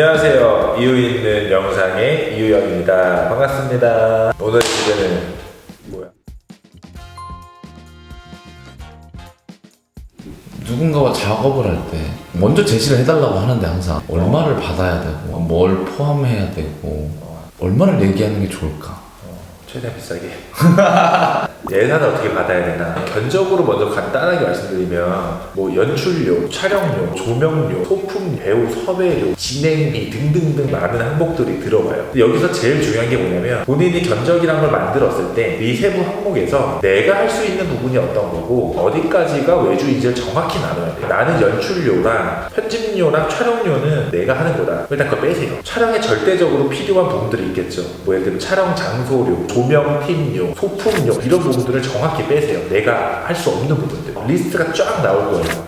안녕하세요. 이유 있는 영상의 이유영입니다. 반갑습니다. 오늘 주제는 뭐야? 누군가와 작업을 할 때 먼저 제시를 해달라고 하는데 항상 얼마를 받아야 되고 뭘 포함해야 되고 얼마를 얘기하는 게 좋을까? 어, 최대한 비싸게. 예산을 어떻게 받아야 되나? 견적으로 먼저 간단하게 말씀드리면 뭐 연출료, 촬영료, 조명료, 소품, 배우 섭외료, 진행비 등등등 많은 항목들이 들어가요. 여기서 제일 중요한 게 뭐냐면 본인이 견적이란 걸 만들었을 때 이 세부 항목에서 내가 할 수 있는 부분이 어떤 거고 어디까지가 외주인지를 정확히 나눠야 돼. 나는 연출료랑 편집료랑 촬영료는 내가 하는 거다. 일단 그거 빼세요. 촬영에 절대적으로 필요한 부분들이 있겠죠. 뭐 예를 들면 촬영 장소료, 조명 팀료, 소품료 이런 부분들을 정확히 빼세요. 내가 할 수 없는 부분들. 리스트가 쫙 나올 거예요.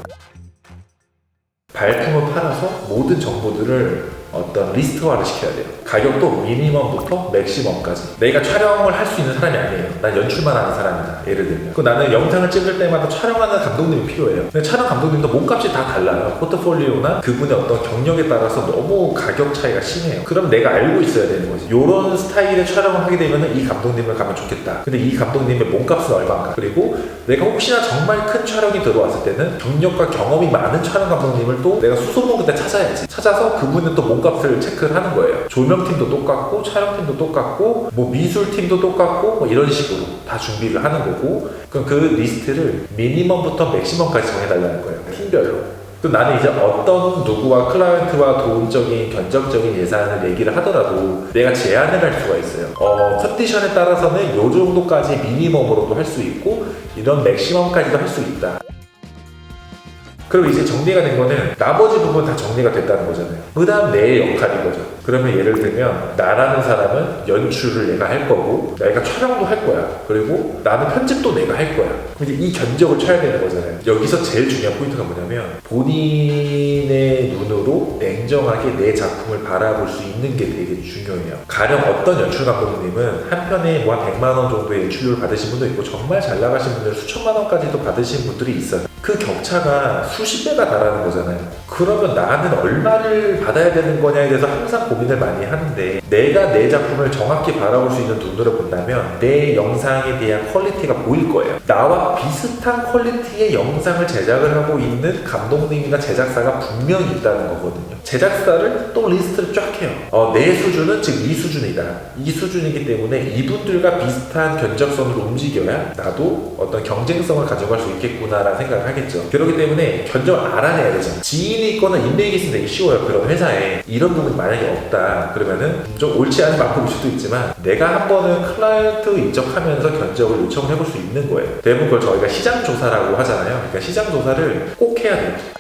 발품을 팔아서 모든 정보들을 어떤 리스트화를 시켜야 돼요. 가격도 미니멈부터 맥시멈까지. 내가 촬영을 할 수 있는 사람이 아니에요. 난 연출만 하는 사람이다. 예를 들면. 그 나는 영상을 찍을 때마다 촬영하는 감독님이 필요해요. 근데 촬영 감독님도 몸값이 다 달라요. 포트폴리오나 그분의 어떤 경력에 따라서 너무 가격 차이가 심해요. 그럼 내가 알고 있어야 되는 거지. 이런 스타일의 촬영을 하게 되면 이 감독님을 가면 좋겠다. 근데 이 감독님의 몸값은 얼마인가? 그리고 내가 혹시나 정말 큰 촬영이 들어왔을 때는 경력과 경험이 많은 촬영 감독님을 또 내가 수소문 그때 찾아야지. 찾아서 그분은 또 몸값을 체크를 하는 거예요. 조명 팀도 똑같고 촬영팀도 똑같고 뭐 미술팀도 똑같고 뭐 이런 식으로 다 준비를 하는 거고 그럼 그 리스트를 미니멈부터 맥시멈까지 정해달라는 거예요. 팀별로. 또 나는 이제 어떤 누구와 클라이언트와 도움적인 견적적인 예산을 얘기를 하더라도 내가 제한을 할 수가 있어요. 어, 컨디션에 따라서는 요 정도까지 미니멈으로도 할 수 있고 이런 맥시멈까지도 할 수 있다. 그리고 이제 정리가 된 거는 나머지 부분 다 정리가 됐다는 거잖아요. 그 다음 내 역할인 거죠. 그러면 예를 들면 나라는 사람은 연출을 내가 할 거고 내가 촬영도 할 거야. 그리고 나는 편집도 내가 할 거야. 이제 이 견적을 쳐야 되는 거잖아요. 여기서 제일 중요한 포인트가 뭐냐면 본인의 눈으로 냉정하게 내 작품을 바라볼 수 있는 게 되게 중요해요. 가령 어떤 연출 감독님은 한 편에 뭐 한 100만 원 정도의 연출료를 받으신 분도 있고 정말 잘 나가신 분들 수천만 원까지도 받으신 분들이 있어요. 그 격차가 수십 배가 달하는 거잖아요. 그러면 나는 얼마를 받아야 되는 거냐에 대해서 항상 고민을 많이 하는데 내가 내 작품을 정확히 바라볼 수 있는 눈으로 본다면 내 영상에 대한 퀄리티가 보일 거예요. 나와 비슷한 퀄리티의 영상을 제작을 하고 있는 감독님이나 제작사가 분명히 있다는 거거든요. 제작사를 또 리스트를 쫙 해요. 어, 내 수준은 지금 이 수준이다. 이 수준이기 때문에 이분들과 비슷한 견적선으로 움직여야 나도 어떤 경쟁성을 가져갈 수 있겠구나라는 생각을 하겠죠. 그렇기 때문에 견적을 알아내야 되잖아. 지인이 있거나 인맥이 있으면 되게 쉬워요. 그런 회사에. 이런 부분이 만약에 없다. 그러면은 좀 옳지 않은 방법일 수도 있지만 내가 한 번은 클라이언트 입적하면서 견적을 요청을 해볼 수 있는 거예요. 대부분 그걸 저희가 시장 조사라고 하잖아요. 그러니까 시장 조사를 꼭 해야 돼요.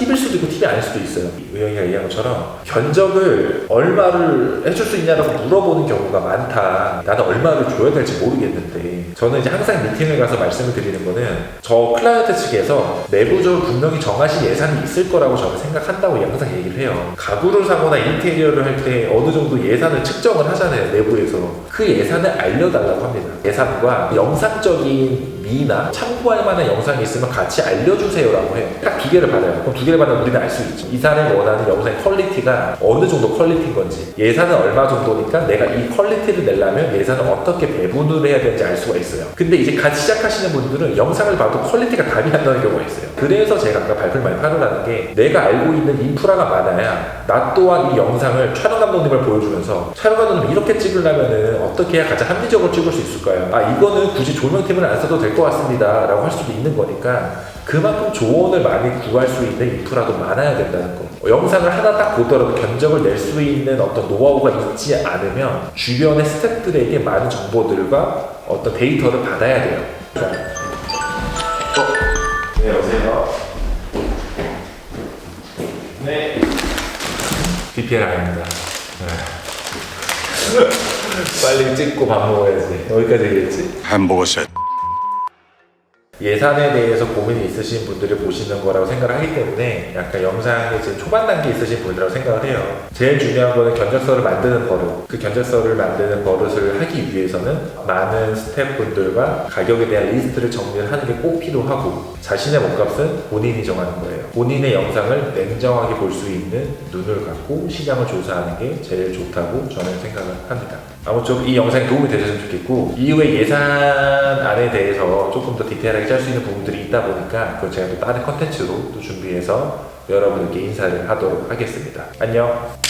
팁일 수도 있고 팁이 아닐 수도 있어요. 의영이가 얘기한 것처럼 견적을 얼마를 해줄 수 있냐라고 물어보는 경우가 많다. 나는 얼마를 줘야 될지 모르겠는데 저는 이제 항상 미팅을 가서 말씀을 드리는 거는 저 클라이언트 측에서 내부적으로 분명히 정하신 예산이 있을 거라고 저는 생각한다고 항상 얘기를 해요. 가구를 사거나 인테리어를 할 때 어느 정도 예산을 측정을 하잖아요. 내부에서 그 예산을 알려달라고 합니다. 예산과 영상적인 미나 참고할 만한 영상이 있으면 같이 알려주세요라고 해요. 딱 두 개를 받아요. 그럼 두 개를 받으면 우리는 알 수 있죠. 이 사람이 원하는 영상의 퀄리티가 어느 정도 퀄리티인 건지 예산은 얼마 정도니까 내가 이 퀄리티를 내려면 예산을 어떻게 배분을 해야 되는지 알 수가 있어요. 근데 이제 같이 시작하시는 분들은 영상을 봐도 퀄리티가 답이 안 나는 경우가 있어요. 그래서 제가 아까 발표를 많이 하려는 게 내가 알고 있는 인프라가 많아야 나 또한 이 영상을 촬영 감독님을 보여주면서 촬영 감독님 이렇게 찍으려면은 어떻게 해야 가장 합리적으로 찍을 수 있을까요? 아 이거는 굳이 조명팀을 안 써도 될 것 같습니다 라고 할 수도 있는 거니까 그만큼 조언을 많이 구할 수 있는 인프라도 많아야 된다는 거. 어, 영상을 하나 딱 보더라도 견적을 낼 수 있는 어떤 노하우가 있지 않으면 주변의 스태프들에게 많은 정보들과 어떤 데이터를 받아야 돼요. 자. 어? 네, 여보세요? 네. BPL 아닙니다. 네. 빨리 찍고 밥 먹어야지. 여기까지 얘기했지? 햄버거 세트 예산에 대해서 고민이 있으신 분들이 보시는 거라고 생각을 하기 때문에 약간 영상의 지금 초반 단계에 있으신 분이라고 생각을 해요. 제일 중요한 거는 견적서를 만드는 버릇. 그 견적서를 만드는 버릇을 하기 위해서는 많은 스태프분들과 가격에 대한 리스트를 정리를 하는 게 꼭 필요하고 자신의 몸값은 본인이 정하는 거예요. 본인의 영상을 냉정하게 볼 수 있는 눈을 갖고 시장을 조사하는 게 제일 좋다고 저는 생각을 합니다. 아무쪼록 이 영상이 도움이 되셨으면 좋겠고 이후에 예산안에 대해서 조금 더 디테일하게 짤 수 있는 부분들이 있다 보니까 그걸 제가 또 다른 컨텐츠로 또 준비해서 여러분들께 인사를 하도록 하겠습니다. 안녕.